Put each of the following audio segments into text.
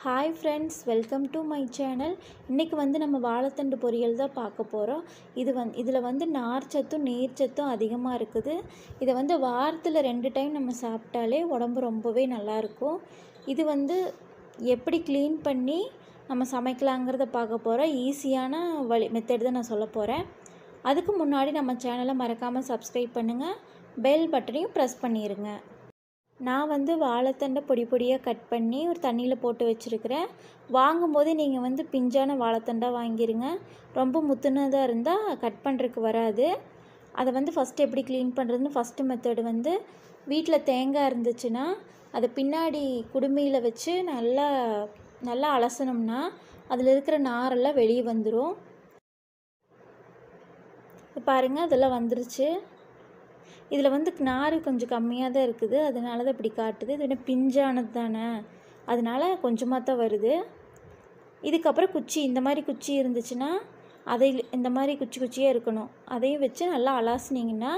Hi friends welcome to my channel இன்றைக்கி வந்து நம்ம வாழைத்தண்டு பொரியல் தான் பார்க்க போகிறோம் இது வந் இதில் வந்து நார்ச்சத்தும் நீர்ச்சத்தும் அதிகமாக இருக்குது. இதை வந்து வாரத்தில் ரெண்டு டைம் நம்ம சாப்பிட்டாலே உடம்பு ரொம்பவே நல்லாயிருக்கும் இது வந்து எப்படி க்ளீன் பண்ணி நம்ம சமைக்கலாங்கிறத பார்க்க போகிறோம் ஈஸியான வழி மெத்தட் தான் நான் சொல்ல போகிறேன் அதுக்கு முன்னாடி நம்ம சேனலை மறக்காமல் சப்ஸ்கிரைப் பண்ணுங்கள் பெல் பட்டனையும் ப்ரெஸ் பண்ணிடுங்க நான் வந்து வாழைத்தண்டை பொடி பொடியாக கட் பண்ணி ஒரு தண்ணியில் போட்டு வச்சுருக்கிறேன். வாங்கும்போது நீங்கள் வந்து பிஞ்சான வாழைத்தண்டாக வாங்கிருங்க. ரொம்ப முத்துனதாக இருந்தால் கட் பண்ணுறதுக்கு வராது. அதை வந்து ஃபஸ்ட்டு எப்படி க்ளீன் பண்ணுறதுன்னு ஃபஸ்ட்டு மெத்தடு வந்து வீட்டில் தேங்காய் இருந்துச்சுன்னா அதை பின்னாடி குடுமையில் வச்சு நல்லா நல்லா அலசணும்னா அதில் இருக்கிற நாரெல்லாம் வெளியே வந்துடும் பாருங்கள் அதெல்லாம் வந்துருச்சு. இதில் வந்து நார் கொஞ்சம் கம்மியாக தான் இருக்குது. அதனால தான் இப்படி காட்டுது. இது என்ன பிஞ்சானது தானே? அதனால் கொஞ்சமாக தான் வருது. இதுக்கப்புறம் குச்சி இந்த மாதிரி குச்சி இருந்துச்சுன்னா அதை இந்த மாதிரி குச்சி குச்சியாக இருக்கணும். அதையும் வச்சு நல்லா அலாசினீங்கன்னா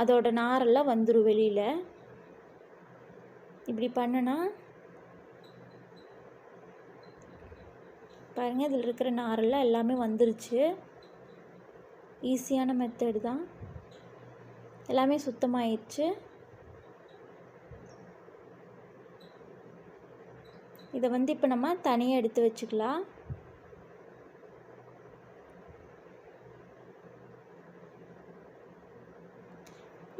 அதோட நாரெல்லாம் வந்துடும் வெளியில். இப்படி பண்ணனா பாருங்கள் இதில் இருக்கிற நாரெல்லாம் எல்லாமே வந்துருச்சு. ஈஸியான மெத்தடு தான். எல்லாமே சுத்தமாயிடுச்சு. இதை வந்து இப்போ நம்ம தனியாக எடுத்து வச்சுக்கலாம்.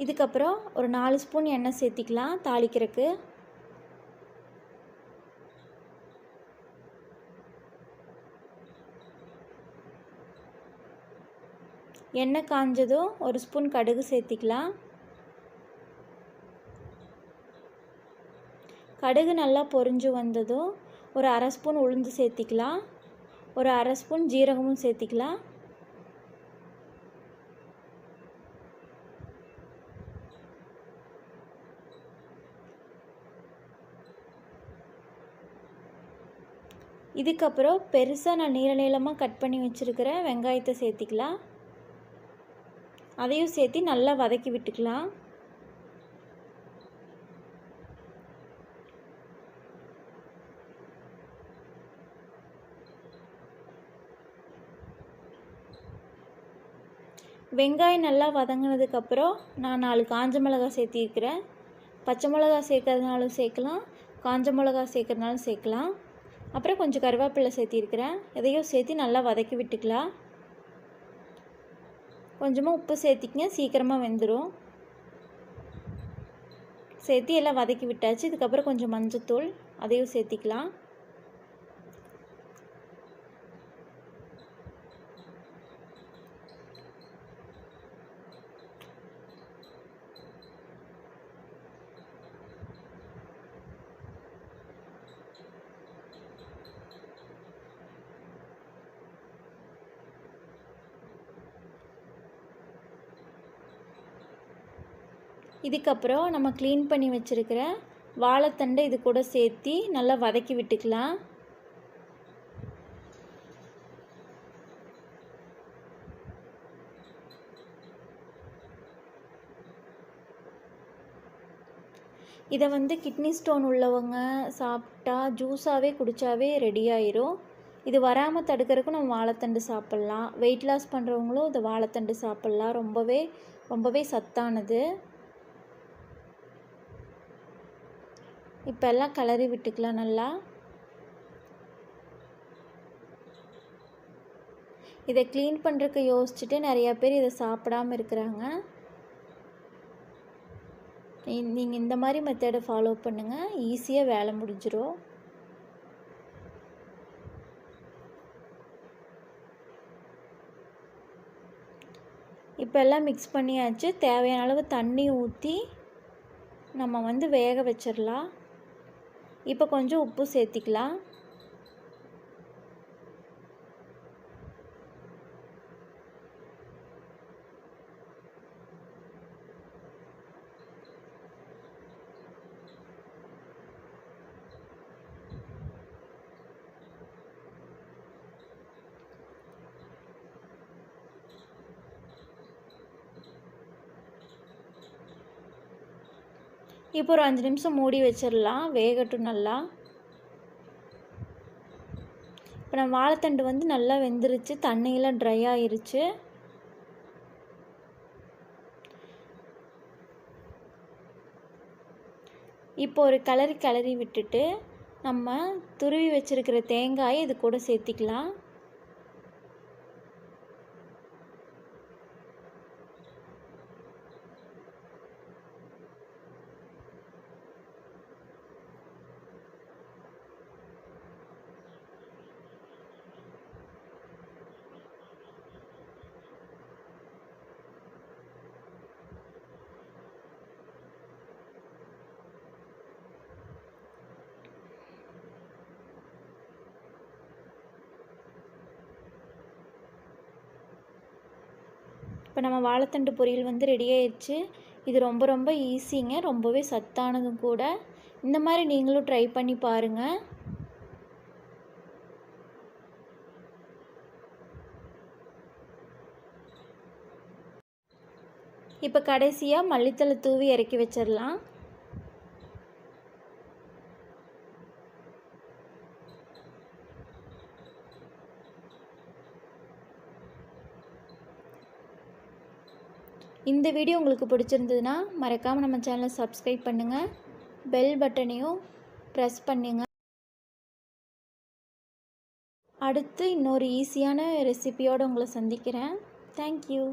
இதுக்கப்புறம் ஒரு நாலு ஸ்பூன் எண்ணெய் சேர்த்திக்கலாம் தாளிக்கிறதுக்கு. எண்ணெய் காஞ்சதும் ஒரு ஸ்பூன் கடுகு சேர்த்திக்கலாம். கடுகு நல்லா பொரிஞ்சு வந்ததும் ஒரு அரை ஸ்பூன் உளுந்து சேர்த்திக்கலாம். ஒரு அரை ஸ்பூன் ஜீரகமும் சேர்த்திக்கலாம். இதுக்கப்புறம் பெருசாக நான் நீள நீளமாக கட் பண்ணி வச்சுருக்கிற வெங்காயத்தை சேர்த்திக்கலாம். அதையும் சேர்த்து நல்லா வதக்கி விட்டுக்கலாம். வெங்காயம் நல்லா வதங்கினதுக்கப்புறம் நான் நாலு காஞ்ச மிளகா சேர்த்திருக்கிறேன். பச்சை மிளகா சேர்க்கறதுனாலும் சேர்க்கலாம் காஞ்ச மிளகா சேர்க்கறதுனாலும் சேர்க்கலாம். அப்புறம் கொஞ்சம் கருவேப்பிலை சேர்த்திருக்கிறேன். இதையும் சேர்த்து நல்லா வதக்கி விட்டுக்கலாம். கொஞ்சமாக உப்பு சேர்த்திக்கங்க. சீக்கிரமாக வெந்துடும் சேர்த்து எல்லாம் வதக்கி விட்டாச்சு. இதுக்கப்புறம் கொஞ்சம் மஞ்சத்தூள் அதையும் சேர்த்திக்கலாம். இதுக்கப்புறம் நம்ம க்ளீன் பண்ணி வச்சுருக்கிற வாழைத்தண்டை இது கூட சேர்த்தி நல்லா வதக்கி விட்டுக்கலாம். இதை வந்து கிட்னி ஸ்டோன் உள்ளவங்க சாப்பிட்டா ஜூஸாகவே குடித்தாவே ரெடி ஆயிரும். இது வராமல் தடுக்கிறதுக்கும் நம்ம வாழைத்தண்டு சாப்பிட்லாம். வெயிட் லாஸ் பண்ணுறவங்களும் இந்த வாழைத்தண்டு சாப்பிட்லாம். ரொம்பவே ரொம்பவே சத்தானது. இப்போ எல்லாம் கலரி விட்டுக்கலாம் நல்லா. இதை க்ளீன் பண்ணுறதுக்கு யோசிச்சுட்டு நிறையா பேர் இதை சாப்பிடாமல் இருக்கிறாங்க. நீங்கள் இந்த மாதிரி மெத்தடை ஃபாலோ பண்ணுங்கள் ஈஸியாக வேலை முடிஞ்சிடும் இப்போ எல்லாம் மிக்ஸ் பண்ணியாச்சு தேவையான அளவு தண்ணி ஊற்றி நம்ம வந்து வேக வச்சிடலாம் இப்போ கொஞ்சம் உப்பு சேர்த்திக்கலாம். இப்போ ஒரு அஞ்சு நிமிஷம் மூடி வச்சிடலாம் வேகட்டும் நல்லா. இப்போ நம்ம வாழைத்தண்டு வந்து நல்லா வெந்துருச்சு தண்ணியெல்லாம் ட்ரை ஆயிருச்சு. இப்போ ஒரு கலரி கலரி விட்டுட்டு நம்ம துருவி வச்சுருக்கிற தேங்காயை இது கூட சேர்த்திக்கலாம். இப்போ நம்ம வாழைத்தண்டு பொரியல் வந்து ரெடி ஆயிடுச்சு இது ரொம்ப ரொம்ப ஈஸிங்க ரொம்பவே சத்தானதும் கூட. இந்த மாதிரி நீங்களும் ட்ரை பண்ணி பாருங்கள் இப்போ கடைசியாக மல்லித்தலை தூவி இறக்கி வச்சிடலாம். இந்த வீடியோ உங்களுக்கு பிடிச்சிருந்ததுன்னா மறக்காமல் நம்ம சேனலை சப்ஸ்கிரைப் பண்ணுங்கள் பெல் பட்டனையும் ப்ரெஸ் பண்ணுங்கள் அடுத்து இன்னொரு ஈஸியான ரெசிபியோடு உங்களை சந்திக்கிறேன். தேங்க்யூ